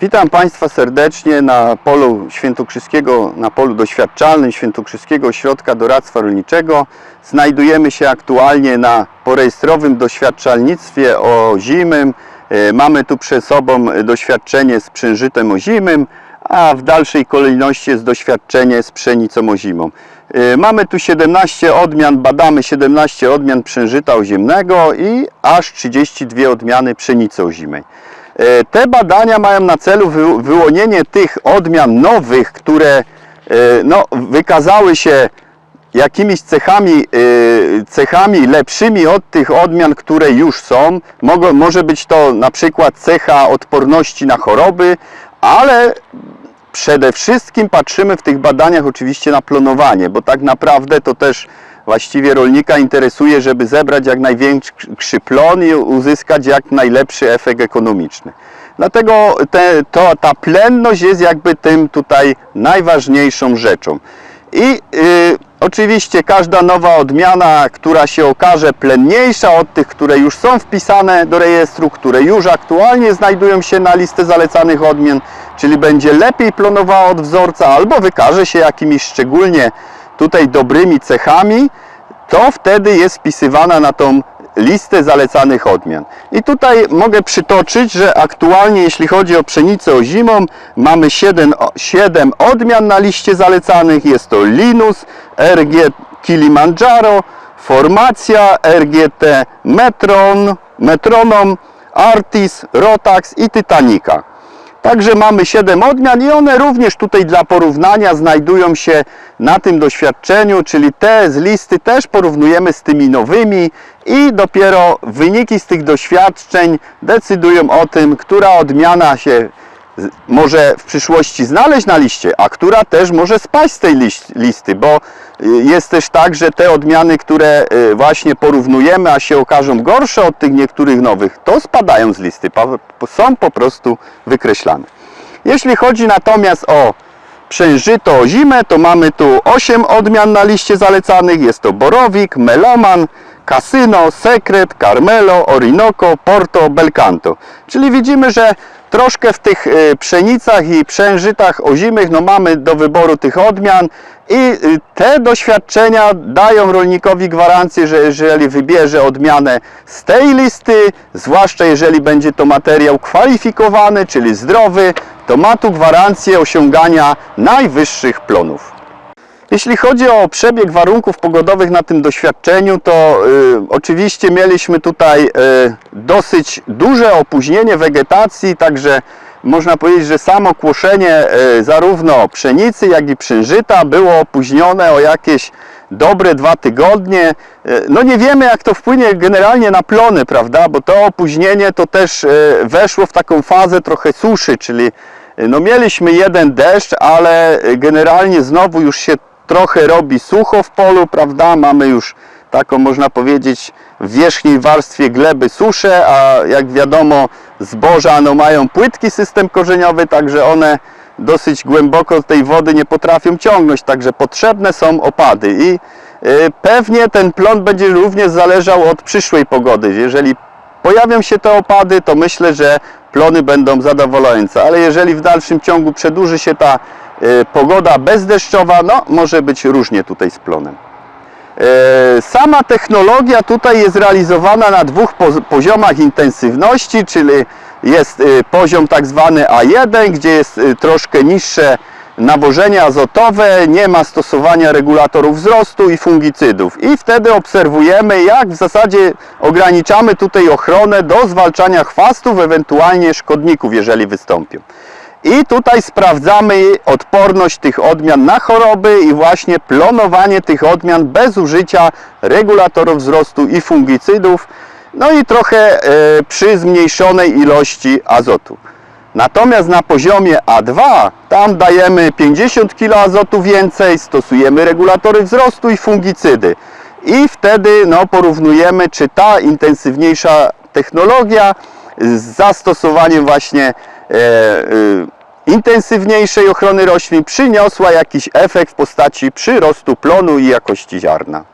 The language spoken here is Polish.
Witam Państwa serdecznie na polu świętokrzyskiego, na polu doświadczalnym Świętokrzyskiego Ośrodka Doradztwa Rolniczego. Znajdujemy się aktualnie na porejestrowym doświadczalnictwie ozimym. E, Mamy tu przed sobą doświadczenie z przężytem ozimym, a w dalszej kolejności jest doświadczenie z pszenicą ozimą. E, Mamy tu 17 odmian, badamy 17 odmian przężyta ozimnego i aż 32 odmiany pszenicy ozimej. E, Te badania mają na celu wy- wyłonienie tych odmian nowych, które e, no, wykazały się jakimiś cechami, e, cechami lepszymi od tych odmian, które już są. Mogą, może być to na przykład cecha odporności na choroby, ale przede wszystkim patrzymy w tych badaniach oczywiście na plonowanie, bo tak naprawdę to też właściwie rolnika interesuje, żeby zebrać jak największy plon i uzyskać jak najlepszy efekt ekonomiczny. Dlatego te, to, ta plenność jest jakby tym tutaj najważniejszą rzeczą. I y, oczywiście każda nowa odmiana, która się okaże plenniejsza od tych, które już są wpisane do rejestru, które już aktualnie znajdują się na listę zalecanych odmian, czyli będzie lepiej plonowała od wzorca albo wykaże się jakimiś szczególnie tutaj dobrymi cechami, to wtedy jest wpisywana na tą listę zalecanych odmian. I tutaj mogę przytoczyć, że aktualnie jeśli chodzi o pszenicę ozimą, mamy 7, 7 odmian na liście zalecanych. Jest to Linus, RG Kilimanjaro, Formacja, RGT Metron, Metronom, Artis, Rotax i Titanica. Także mamy 7 odmian i one również tutaj dla porównania znajdują się na tym doświadczeniu, czyli te z listy też porównujemy z tymi nowymi i dopiero wyniki z tych doświadczeń decydują o tym, która odmiana się może w przyszłości znaleźć na liście, a która też może spaść z tej listy, bo y, jest też tak, że te odmiany, które y, właśnie porównujemy, a się okażą gorsze od tych niektórych nowych, to spadają z listy, są po prostu wykreślane. Jeśli chodzi natomiast o przężyto ozimę, to mamy tu 8 odmian na liście zalecanych. Jest to Borowik, Meloman, Casino, Secret, Carmelo, Orinoco, Porto, Belcanto. Czyli widzimy, że troszkę w tych y, pszenicach i przężytach ozimych no mamy do wyboru tych odmian i y, te doświadczenia dają rolnikowi gwarancję, że jeżeli wybierze odmianę z tej listy, zwłaszcza jeżeli będzie to materiał kwalifikowany, czyli zdrowy, to ma tu gwarancję osiągania najwyższych plonów. Jeśli chodzi o przebieg warunków pogodowych na tym doświadczeniu, to y, oczywiście mieliśmy tutaj y, dosyć duże opóźnienie wegetacji, także można powiedzieć, że samo kłoszenie y, zarówno pszenicy, jak i przężyta było opóźnione o jakieś dobre dwa tygodnie. Y, No nie wiemy jak to wpłynie generalnie na plony, prawda, bo to opóźnienie to też y, weszło w taką fazę trochę suszy, czyli no mieliśmy jeden deszcz, ale generalnie znowu już się trochę robi sucho w polu, prawda? Mamy już taką można powiedzieć w wierzchniej warstwie gleby suszę, a jak wiadomo zboża no, mają płytki system korzeniowy, także one dosyć głęboko tej wody nie potrafią ciągnąć, także potrzebne są opady i y, pewnie ten plon będzie również zależał od przyszłej pogody. Jeżeli pojawią się te opady, to myślę, że plony będą zadowalające, ale jeżeli w dalszym ciągu przedłuży się ta pogoda bezdeszczowa, no może być różnie tutaj z plonem. E, Sama technologia tutaj jest realizowana na dwóch poz- poziomach intensywności, czyli jest y, poziom tak zwany A1, gdzie jest y, troszkę niższe nawożenie azotowe, nie ma stosowania regulatorów wzrostu i fungicydów. I wtedy obserwujemy, jak w zasadzie ograniczamy tutaj ochronę do zwalczania chwastów, ewentualnie szkodników, jeżeli wystąpią. I tutaj sprawdzamy odporność tych odmian na choroby i właśnie plonowanie tych odmian bez użycia regulatorów wzrostu i fungicydów, no i trochę e, przy zmniejszonej ilości azotu. Natomiast na poziomie A2 tam dajemy 50 kg azotu więcej, stosujemy regulatory wzrostu i fungicydy. I wtedy no, porównujemy, czy ta intensywniejsza technologia z zastosowaniem właśnie intensywniejszej ochrony roślin przyniosła jakiś efekt w postaci przyrostu plonu i jakości ziarna.